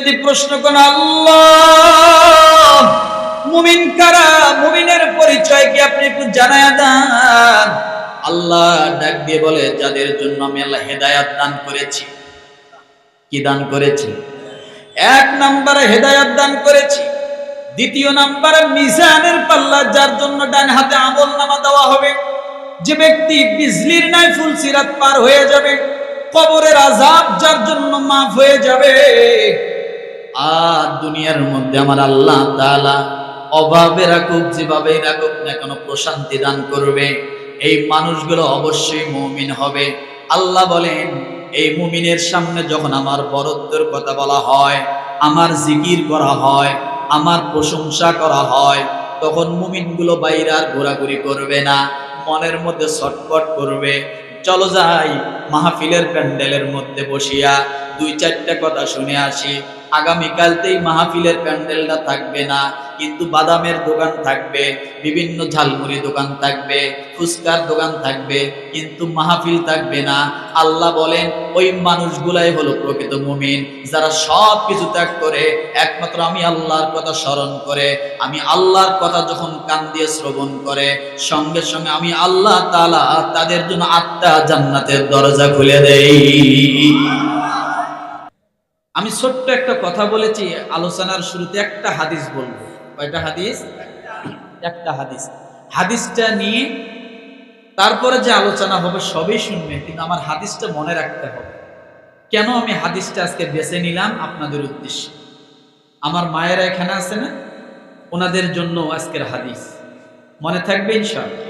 যদি প্রশ্ন করেন, আল্লাহ, মুমিন কারা? মুমিনের পরিচয় কি আপনি একটু জানায়া দেন? আল্লাহ ডাক দিয়ে বলে, যাদের জন্য আমি আল্লাহ হেদায়াত দান করেছি। কি দান করেছি? এক নম্বরে হেদায়াত দান করেছি। দ্বিতীয় নম্বরে মিজানের পাল্লা, যার জন্য ডান হাতে আমল নামা দেওয়া হবে। যে ব্যক্তি বিজলির নাই ফুল সিরাত পার হয়ে যাবে, কবরের আজাব যার জন্য মাফ হয়ে যাবে। আর দুনিয়ার মধ্যে আমার আল্লাহ তাআলা অভাবে রাখুক যেভাবে রাখুক না কোনো প্রশান্তি দান করবে। এই মানুষগুলো অবশ্যই মুমিন হবে। আল্লাহ বলেন, এই মুমিনের সামনে যখন আমার বরত্বের কথা বলা হয়, আমার জিকির করা হয়, আমার প্রশংসা করা হয়, তখন মুমিনগুলো বাইরে আর ঘোরাঘুরি করবে না। মনের মধ্যে ছটপট করবে। চলো যাই, মাহফিলের প্যান্ডেলের মধ্যে বসিয়া দুই চারটা কথা শুনে আসি। আগামীকালতেই মাহফিলের প্যান্ডেলটা থাকবে না, কিন্তু বাদামের দোকান থাকবে, বিভিন্ন ঝালমুড়ি দোকান থাকবে, ফুচকার দোকান থাকবে, কিন্তু মাহফিল থাকবে না। আল্লাহ বলেন, ওই মানুষগুলাই হলো প্রকৃত মুমিন, যারা সব কিছু ত্যাগ করে, একমাত্র আমি আল্লাহর কথা স্মরণ করে, আমি আল্লাহর কথা যখন কান দিয়ে শ্রবণ করে, সঙ্গে সঙ্গে আমি আল্লাহ তাআলা তাদের জন্য আত্মা জান্নাতের দরজা খুলে দেই। আমি ছোট্ট একটা কথা বলেছি, আলোচনার শুরুতে একটা হাদিস বলব। কয়টা হাদিস? একটা হাদিস। হাদিসটা নিয়ে তারপরে যে আলোচনা হবে, সবই শুনবে কিন্তু আমার হাদিসটা মনে রাখতে হবে। কেন আমি হাদিসটা আজকে বেছে নিলাম? আপনাদের উদ্দেশ্যে। আমার মায়েরা এখানে আছে না? ওনাদের জন্য আজকের হাদিস। মনে থাকবে ইনশাআল্লাহ?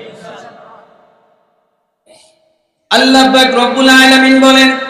আল্লাহ রব্বুল আলামিন বলেন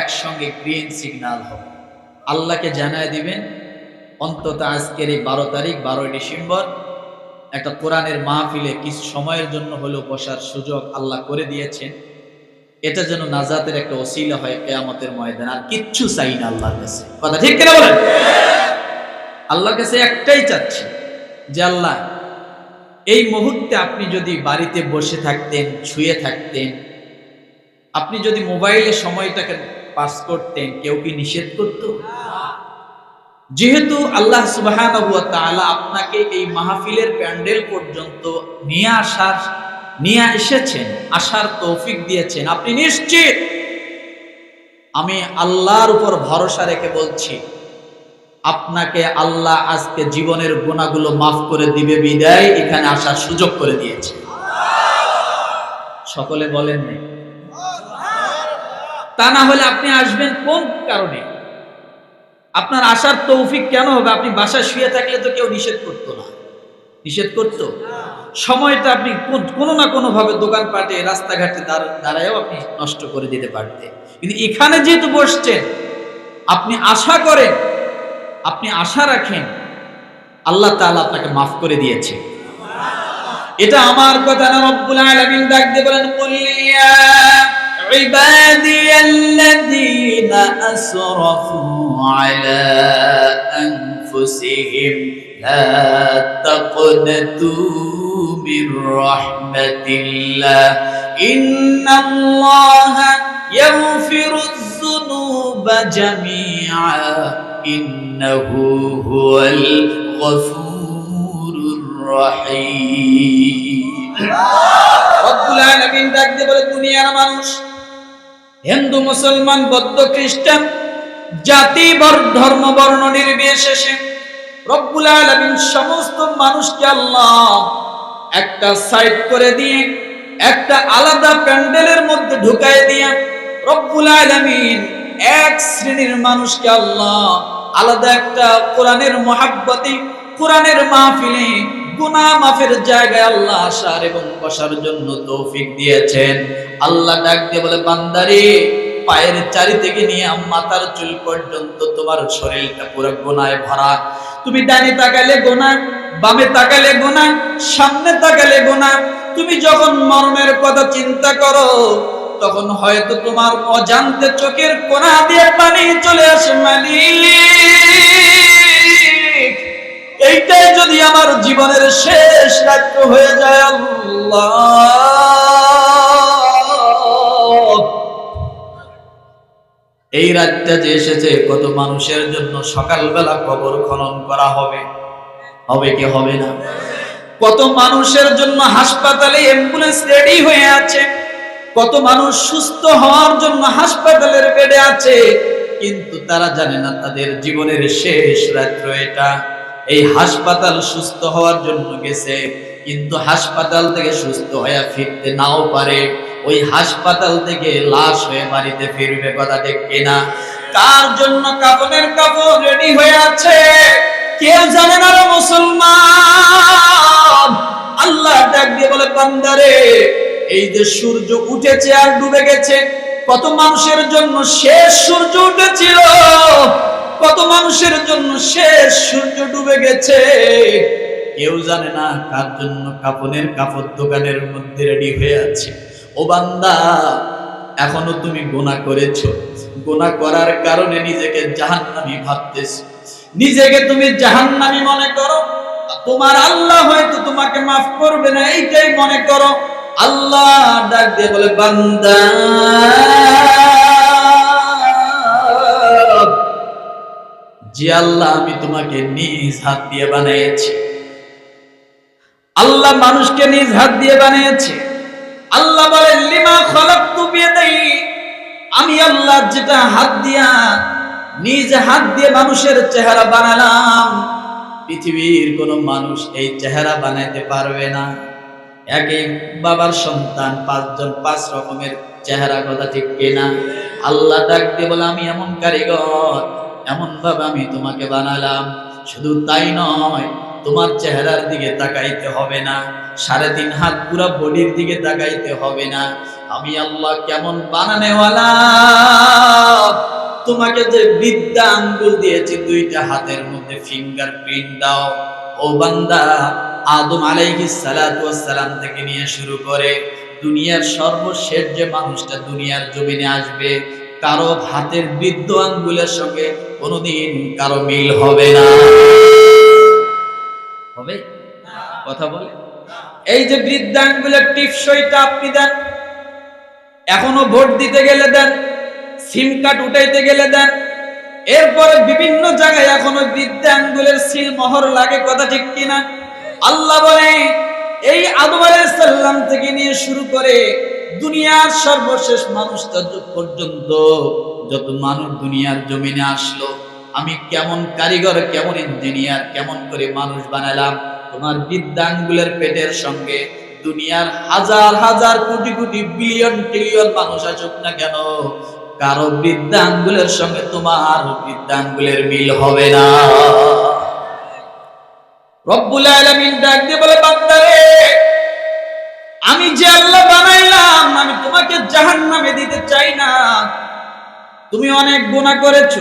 একসঙ্গে গ্রিন সিগন্যাল হবে। আল্লাহকে জানায় দিবেন, অন্তত আজকের এই বারো তারিখ, বারোই ডিসেম্বর, একটা কোরআনের মাহফিলে কিছু সময়ের জন্য হলেও বসার সুযোগ আল্লাহ করে দিয়েছেন। এটা যেন নাজাতের একটা অসিলা হয় কেয়ামতের ময়দান। আর কিচ্ছু চাই না আল্লাহর কাছে। কথা ঠিক কিনা বলেন? আল্লাহর কাছে একটাই চাচ্ছি যে আল্লাহ, এই মুহূর্তে আপনি যদি বাড়িতে বসে থাকতেন, শুয়ে থাকতেন, আপনি যদি মোবাইলে সময়টাকে পাস করতেন, কেউ কি নিষেধ করত? যেহেতু আল্লাহ সুবাহান আপনাকে এই মাহফিলের প্যান্ডেল পর্যন্ত নিয়ে আসার, নিয়ে এসেছেন, আসার তৌফিক দিয়েছেন, আপনি নিশ্চিত? আমি আল্লাহর উপর ভরসা রেখে বলছি, আপনাকে আল্লাহ আজকে জীবনের গুণাগুলো মাফ করে দিবে, বিদায় এখানে আসার সুযোগ করে দিয়েছে। সকলে বলেন নেই। তা না হলে আপনি আসবেন কোন কারণে? আপনার আসার তৌফিক কেন হবে? আপনি বাসায় শুয়ে থাকলে তো কেউ নিষেধ করতো না। নিষেধ করতো? সময়টা আপনি কোনো না কোনো ভাবে দোকানপাটে, রাস্তাঘাটে দাঁড়- দাঁড়ায়ও আপনি নষ্ট করে দিতে পারতেন। কিন্তু এখানে যেহেতু বসছেন, আপনি আশা করেন, আপনি আশা রাখেন, আল্লাহ তাআলা আপনাকে মাফ করে দিয়েছে। এটা আমার কথা না, রব্বুল আলামিন ডাক দিয়ে বলেন, কুল ইয়া عبادي الذين أسرفوا على أنفسهم لا تقنطوا من رحمة الله إن الله يغفر الذنوب جميعا إنه هو الغفور الرحيم রব্বুল আলামিন ডাক দিয়ে বলে দুনিয়ার মানুষ হিন্দু, মুসলমান, বৌদ্ধ, খ্রিস্টান, জাতি ধর্ম, বর্ণ, নির্বিশেষে রব্বুল আলামিন সমস্ত মানুষকে আল্লাহ একটা সাইড করে দিয়ে, একটা আলাদা প্যান্ডেলের মধ্যে ঢুকায় দিয়ে রব্বুল আলামিন এক শ্রেণির মানুষকে আল্লাহ আলাদা একটা কোরআনের মহাব্বতে, কোরআনের মাহফিলে গুনাহ মাফের জায়গায় আল্লাহ আসার এবং বসার জন্য তৌফিক দিয়েছেন। আল্লাহ ডাক দিয়ে বলে, বান্দারে, পায়ের চারি থেকে নিয়ে মাথার চুল পর্যন্ত তোমার শরীরটা পুরো গোনায় ভরা। তুমি ডানে তাকালে গোনা বামে তাকালে গোনা সামনে তাকালে গোনা তুমি যখন মর্মের কথা চিন্তা করো, তখন হয়তো তোমার অজান্তে চোখের কোনা দিয়ে পানি চলে আসে, মালিক। এইটাই যদি আমার জীবনের শেষ রাত্র হয়ে যায়, আল্লাহ। এই রাতটা যে এসেছে, কত মানুষের জন্য সকালবেলা কবর খনন করা হবে? হবে কি হবে না? কত মানুষের জন্য হাসপাতালে অ্যাম্বুলেন্স রেডি হয়ে আছে। কত মানুষ সুস্থ হওয়ার জন্য হাসপাতালের বেডে আছে। কিন্তু তারা জানে না তাদের জীবনের শেষ রাত্র এটা। এই হাসপাতাল সুস্থ হওয়ার জন্য গেছে, কিন্তু হাসপাতাল থেকে সুস্থ হয়ে ফিরতে নাও পারে। ওই হাসপাতাল থেকে লাশ হয়ে বাড়িতে ফিরবে কথা ঠিক কিনা? কার জন্য কাপনের কাপড় রেডি হয়ে আছে? কেউ জানে না রে মুসলমান। আল্লাহ ডাক দিয়ে বলে, বান্দারে, এই যে সূর্য উঠেছে আর ডুবে গেছে, কত মানুষের জন্য শেষ সূর্য উঠেছিল। কত মানুষের জন্য শেষ সূর্য ডুবে গেছে। কেউ জানে না কার জন্য কাপনের কাপড় দোকানের মধ্যে রেডি হয়ে আছে। ও বান্দা, এখনও তুমি গোনা করেছ। গোনা করার কারণে নিজেকে জাহান্নামী ভাবতেছ। নিজেকে তুমি জাহান্নামী মনে করো। তোমার আল্লাহ হয়তো তোমাকে মাফ করবে না, এইটাই মনে করো। আল্লাহ ডাক দিয়ে বলে, বান্দা যে আল্লাহ আমি তোমাকে নিজ হাত দিয়ে বানিয়েছি। আল্লাহ মানুষকে নিজ হাত দিয়ে বানিয়েছে। আল্লাহ বলে, লিমা বিয়াদাই আমি আল্লাহ যেটা হাত দিয়া নিজ হাত দিয়ে মানুষের চেহারা বানালাম, পৃথিবীর কোন মানুষ এই চেহারা বানাইতে পারবে না। এক এক বাবার সন্তান পাঁচজন পাঁচ রকমের চেহারা কথা ঠিক কিনা? আল্লাহ ডাক দিয়ে বলে, আমি এমন কারিগর এমন ভাবে আমি তোমাকে বানালাম। শুধু তাই নয়, তোমার চেহারার দিকে তাকাইতে হবে না। সাড়ে তিন হাত পুরো বডির দিকে তাকাইতে হবে না। আমি আল্লাহ কেমন বানানেওয়ালা? তোমাকে যে বিদ্যা আঙ্গুল দিয়েছি, দুইটা হাতের মধ্যে ফিঙ্গার প্রিন্ট দাও। ও বান্দা, আদম আলাইহিস সালাতু সালাম থেকে নিয়ে শুরু করে, দুনিয়ার সর্বশেষ যে মানুষটা দুনিয়ার জমিনে আসবে কারও হাতের বৃদ্ধ আঙ্গুলের সঙ্গে কোনোদিন কারও মিল হবে না। হবে? কথা বলে? এই যে বৃদ্ধাঙ্গুলের টিপসইটা আপনি দেন, এখনও ভোট দিতে গেলে দেন, সিম কার্ড উঠাইতে গেলে দেন, এরপরে বিভিন্ন জায়গায় এখনও বৃদ্ধাঙ্গুলের সিল মোহর লাগে, কথা ঠিক কিনা? আল্লাহ বলে, এই আদম আলাইসাল্লাম থেকে নিয়ে শুরু করে দুনিয়ার সর্বশেষ মানুষটা পর্যন্ত যত মানুষ দুনিয়ার জমিনে আসলো, আমি কেমন কারিগর, কেমন ইঞ্জিনিয়ার, কেমন করে মানুষ বানালাম, তোমার বিদ্যাঙ্গুলের পেটের সঙ্গে দুনিয়ার হাজার হাজার কোটি কোটি বিলিয়ন ট্রিলিয়ন মানুষ আসুক না কেন, কারও বৃদ্ধাঙ্গুলের সঙ্গে তোমার বৃদ্ধাঙ্গুলের মিল হবে না। রব্বুল আলামিন ডাক দিয়ে বলে, বান্দারে আমি যে আল্লাহ বানাইলাম, আমি তোমাকে জাহান্নামে দিতে চাই না। তুমি অনেক গুনাহ করেছ,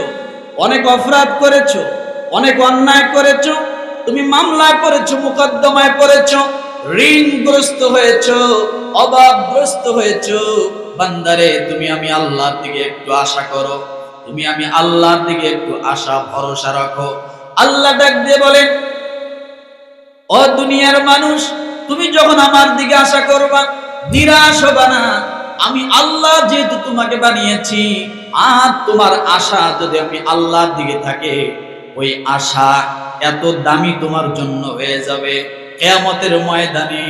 অনেক অপরাধ করেছ, অনেক অন্যায় করেছ, তুমি মামলা করেছ, মুকদ্দমায় পড়েছো, ঋণগ্রস্ত হয়েছো, অভাবগ্রস্ত হয়েছো। বান্দারে, তুমি আমি আল্লাহর দিকে একটু আশা করো, তুমি আমি আল্লাহর দিকে একটু আশা, ভরসা রাখো। আল্লাহ ডাক দিয়ে বলেন, ও দুনিয়ার মানুষ তুমি যখন আমার দিকে আশা করবা, নিরাশ হবা না। আমি আল্লাহ যেহেতু তোমাকে বানিয়েছি, আর তোমার আশা যদি আমি আল্লাহর দিকে থাকে, ওই আশা এত দামি তোমার জন্য হয়ে যাবে। কেয়ামতের ময়দানে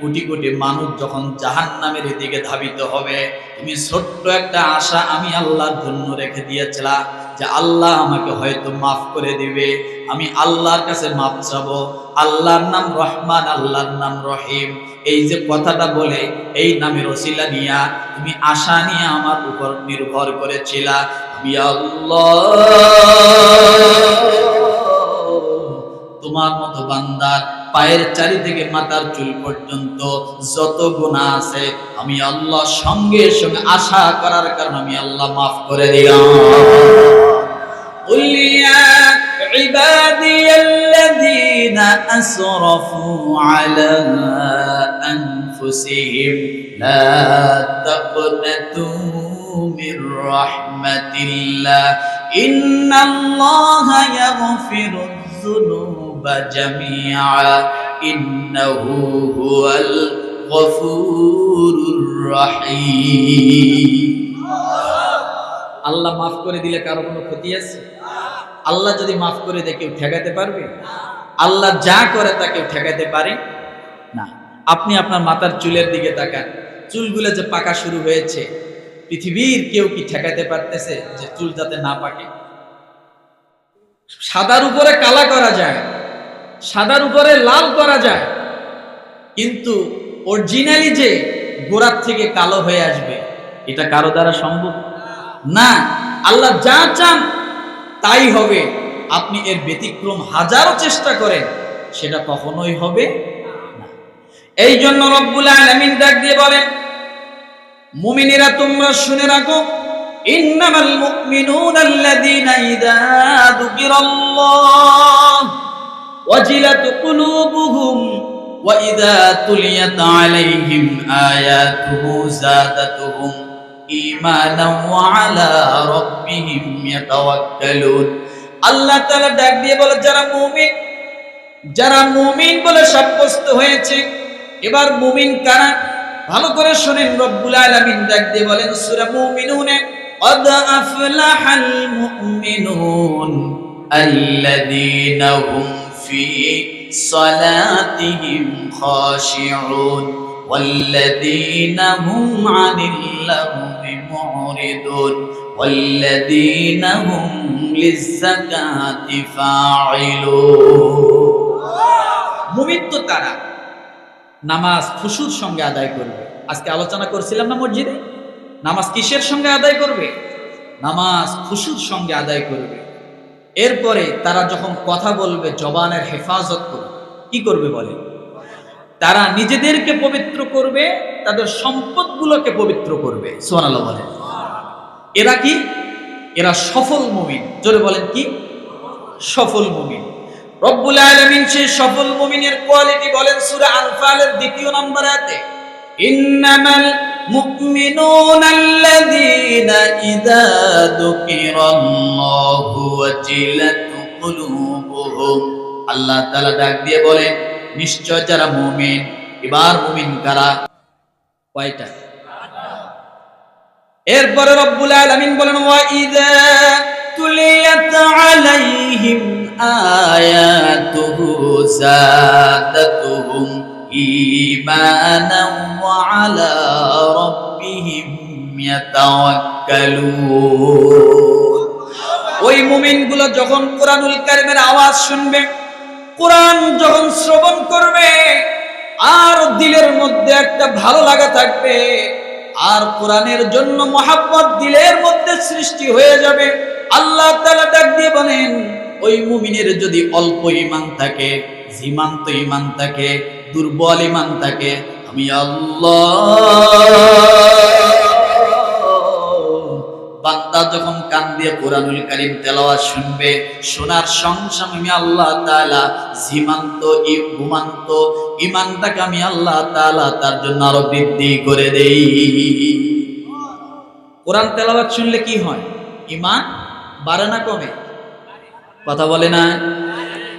কোটি কোটি মানুষ যখন জাহান নামের দিকে ধাবিত হবে, তুমি ছোট্ট একটা আশা আমি আল্লাহর জন্য রেখে দিয়েছিলাম যে আল্লাহ আমাকে হয়তো মাফ করে দিবে। আমি আল্লাহর কাছে মাফ চাবো। আল্লাহর নাম রহমান, আল্লাহর নাম রহিম। এই যে কথাটা বলে, এই নামের ওসিলা নিয়া তুমি আশা নিয়ে আমার উপর নির্ভর করেছিলা। আমি আল্লাহ, তোমার মতো বান্দার পায়ের চারি থেকে মাথার চুল পর্যন্ত যত গুণা আছে আমি আল্লাহ সঙ্গে সঙ্গে আশা করার কারণে আমি আল্লাহ মাফ করে দিলাম قل يا عبادي الذين أسرفوا على أنفسهم لا تقنطوا من رحمة الله إن الله يغفر الذنوب جميعا إنه هو الغفور الرحيم আল্লাহ মাফ করে দিলে কারো কোনো ক্ষতি আছে আল্লাহ যদি মাফ করে দেয় কেউ ঠেকাতে পারবে আল্লাহ যা করে তা কেউ ঠেকাতে পারে না আপনি আপনার মাথার চুলের দিকে তাকান চুলগুলো যে পাকা শুরু হয়েছে পৃথিবীর কেউ কি ঠেকাতে পারতেছে যে চুল যাতে না পাকে সাদার উপরে কালা করা যায় সাদার উপরে লাল করা যায়। কিন্তু অরিজিনালি যে গোড়ার থেকে কালো হয়ে আসবে, এটা কারও দ্বারা সম্ভব? না। আল্লাহ যা চান তাই হবে। আপনি এর ব্যতিক্রম হাজারো চেষ্টা করেন, সেটা কখনোই হবে না। এই জন্য রব্বুল আলামিন ডাক দিয়ে বলেন, মুমিনেরা তোমরা শুনে রাখো, ইন্নামাল মুমিনুনা আল্লাযীনা ইযা যুকিরাল্লাহ ওয়াজিলাত কুলুবুহুম ওয়া ইযা তুলিয়াত আলাইহিম আয়াতুহু যাদাতুহুম ঈমানান ওয়া আলা রাব্বিহিম ইয়াতাওয়াক্কালুন আল্লাহ তাআলা ডাক দিয়ে বলে যারা মুমিন যারা মুমিন বলে সাব্যস্ত হয়েছে এবার মুমিন কারা ভালো করে শুনেন রব্বুল আলামিন ডাক দিয়ে বলেন সূরা মুমিনুনে قد أفلح المؤمنون الذين هم في صلاتهم خاشعون والذين هم عن اللغو معرضون والذين هم للزكاة فاعلون মুমিন তো তারা নামাজ খুশুর সঙ্গে আদায় করবে আজকে আলোচনা করছিলাম না মসজিদে নামাজ কিসের সঙ্গে আদায় করবে নামাজ খুশুর সঙ্গে আদায় করবে এরপরে তারা যখন কথা বলবে, জবানের হেফাজত করবে, কি করবে বলে? তারা নিজেদেরকে পবিত্র করবে, তাদের সম্পদগুলোকে পবিত্র করবে। সোনাল্লাহ বলে। এরা কি? এরা সফল মুমিন। জোরে বলেন কি? সফল মুমিন। রব্বুল আলামিন সেই সফল মুমিনের কোয়ালিটি বলেন সূরা আনফালের দ্বিতীয় নম্বর আয়াতে, ইন্নামাল মুমিনুনা আল্লাযীনা ইযা যুকিরাল্লাহু ওয়াজিলাত কুলুবুহুম আল্লাহ তাআলা ডাক দিয়ে বলেন, নিশ্চয় যারা মুমিন, এবার মুমিন কারা? কয়টা? এরপরে রব্বুল আলামিন বলেন, ওয়া ইযা তুলিয়াত আলাইহিম আয়াতুহু যাদাতুহুম ওয়া আলা রাব্বিহিম ইয়াতাওয়াক্কালুন ওই মুমিনগুলো যখন কোরআনুল কারীমের আওয়াজ শুনবে, কোরআন যখন শ্রবণ করবে, আর দিলের মধ্যে একটা ভালো লাগা থাকবে, আর কোরআনের জন্য মহাব্বত দিলের মধ্যে সৃষ্টি হয়ে যাবে, আল্লাহ তাআলা ডাক দিয়ে বলেন, ওই মুমিনের যদি অল্প ইমান থাকে, সীমান্ত ইমান থাকে দুর্বল ইমান থাকে, আমি আল্লাহ। বান্দা যখন কান দিয়ে কোরআনুল কারীম তেলাওয়াত শুনবে, শোনার সঙ্গে আমি আল্লাহ তাআলা জীমান্ত ই ঘুমান্ত ইমানটাকে আমি আল্লাহ তাআলা তার জন্য আরও বৃদ্ধি করে দেই। কোরআন তেলাওয়াত শুনলে কি হয়? ইমান বাড়ে না কমে? কথা বলে না?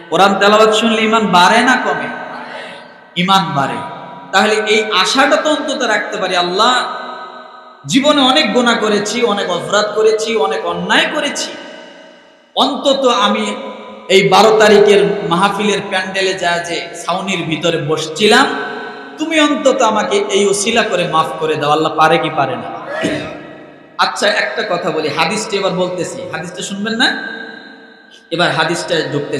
কোরআন তেলাওয়াত শুনলে ইমান বাড়ে না কমে? ইমান বাড়ে। তাহলে এই আশাটা তো অন্তত রাখতে পারি, আল্লাহ জীবনে অনেক গোনা করেছি, অনেক অপরাধ করেছি, অনেক অন্যায় করেছি। অন্তত আমি এই বারো তারিখের মাহফিলের প্যান্ডেলে যা যে ছাউনির ভিতরে বসছিলাম, তুমি অন্তত আমাকে এই ওসিলা করে মাফ করে দাও, আল্লাহ পারে কি পারে না। আচ্ছা একটা কথা বলি, হাদিসটা এবার বলতেছি। হাদিসটা শুনবেন না? এবার হাদিসটা ঢুকতেছি।